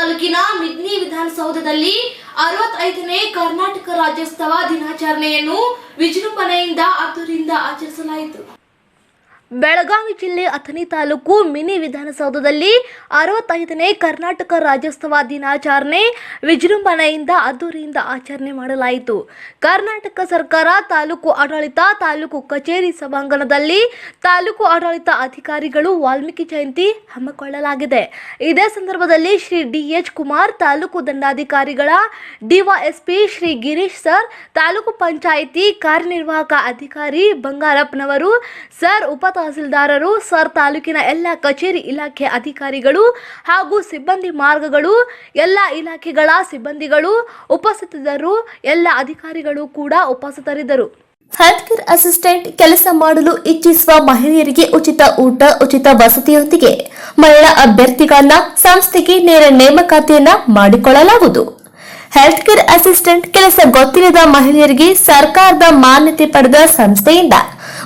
ತಾಲೂಕಿನ ಮಿದ್ನಿ ವಿಧಾನಸೌಧದಲ್ಲಿ ಅರವತ್ತೈದನೇ ಕರ್ನಾಟಕ ರಾಜ್ಯೋತ್ಸವ ದಿನಾಚರಣೆಯನ್ನು ವಿಜೃಂಭಣೆಯಿಂದ ಅದ್ದೂರಿಯಿಂದ ಆಚರಿಸಲಾಯಿತು. ಬೆಳಗಾವಿ ಜಿಲ್ಲೆ ಅಥಣಿ ತಾಲೂಕು ಮಿನಿ ವಿಧಾನಸೌಧದಲ್ಲಿ ಅರವತ್ತೈದನೇ ಕರ್ನಾಟಕ ರಾಜ್ಯೋತ್ಸವ ದಿನಾಚರಣೆ ವಿಜೃಂಭಣೆಯಿಂದ ಅದ್ದೂರಿಯಿಂದ ಆಚರಣೆ ಮಾಡಲಾಯಿತು. ಕರ್ನಾಟಕ ಸರ್ಕಾರ ತಾಲೂಕು ಆಡಳಿತ, ತಾಲೂಕು ಕಚೇರಿ ಸಭಾಂಗಣದಲ್ಲಿ ತಾಲೂಕು ಆಡಳಿತ ಅಧಿಕಾರಿಗಳು ವಾಲ್ಮೀಕಿ ಜಯಂತಿ ಹಮ್ಮಿಕೊಳ್ಳಲಾಗಿದೆ. ಇದೇ ಸಂದರ್ಭದಲ್ಲಿ ಶ್ರೀ ಡಿಎಚ್ ಕುಮಾರ್, ತಾಲೂಕು ದಂಡಾಧಿಕಾರಿಗಳ ಡಿವೈಎಸ್ಪಿ ಶ್ರೀ ಗಿರೀಶ್ ಸರ್, ತಾಲೂಕು ಪಂಚಾಯಿತಿ ಕಾರ್ಯನಿರ್ವಾಹಕ ಅಧಿಕಾರಿ ಬಂಗಾರಪ್ಪನವರು, ಸರ್ ಉಪ ತಹಸೀಲ್ದಾರರು, ಸರ್ ತಾಲೂಕಿನ ಎಲ್ಲ ಕಚೇರಿ ಇಲಾಖೆ ಅಧಿಕಾರಿಗಳು ಹಾಗೂ ಸಿಬ್ಬಂದಿ ಮಾರ್ಗಗಳು, ಎಲ್ಲ ಇಲಾಖೆಗಳ ಸಿಬ್ಬಂದಿಗಳು ಉಪಸ್ಥಿತರು ಎಲ್ಲ ಅಧಿಕಾರಿಗಳು ಕೂಡ ಉಪಸ್ಥಿತರಿದ್ದರು. ಹೆಲ್ತ್ ಕೇರ್ ಅಸಿಸ್ಟೆಂಟ್ ಕೆಲಸ ಮಾಡಲು ಇಚ್ಛಿಸುವ ಮಹಿಳೆಯರಿಗೆ ಉಚಿತ ಊಟ, ಉಚಿತ ವಸತಿಯೊಂದಿಗೆ ಮಹಿಳಾ ಅಭ್ಯರ್ಥಿಗಳನ್ನ ಸಂಸ್ಥೆಗೆ ನೇರ ನೇಮಕಾತಿಯನ್ನ ಮಾಡಿಕೊಳ್ಳಲಾಗುವುದು. ಹೆಲ್ತ್ ಕೇರ್ ಅಸಿಸ್ಟೆಂಟ್ ಕೆಲಸ ಗೊತ್ತಿಲ್ಲದ ಮಹಿಳೆಯರಿಗೆ ಸರ್ಕಾರದ ಮಾನ್ಯತೆ ಪಡೆದ ಸಂಸ್ಥೆಯಿಂದ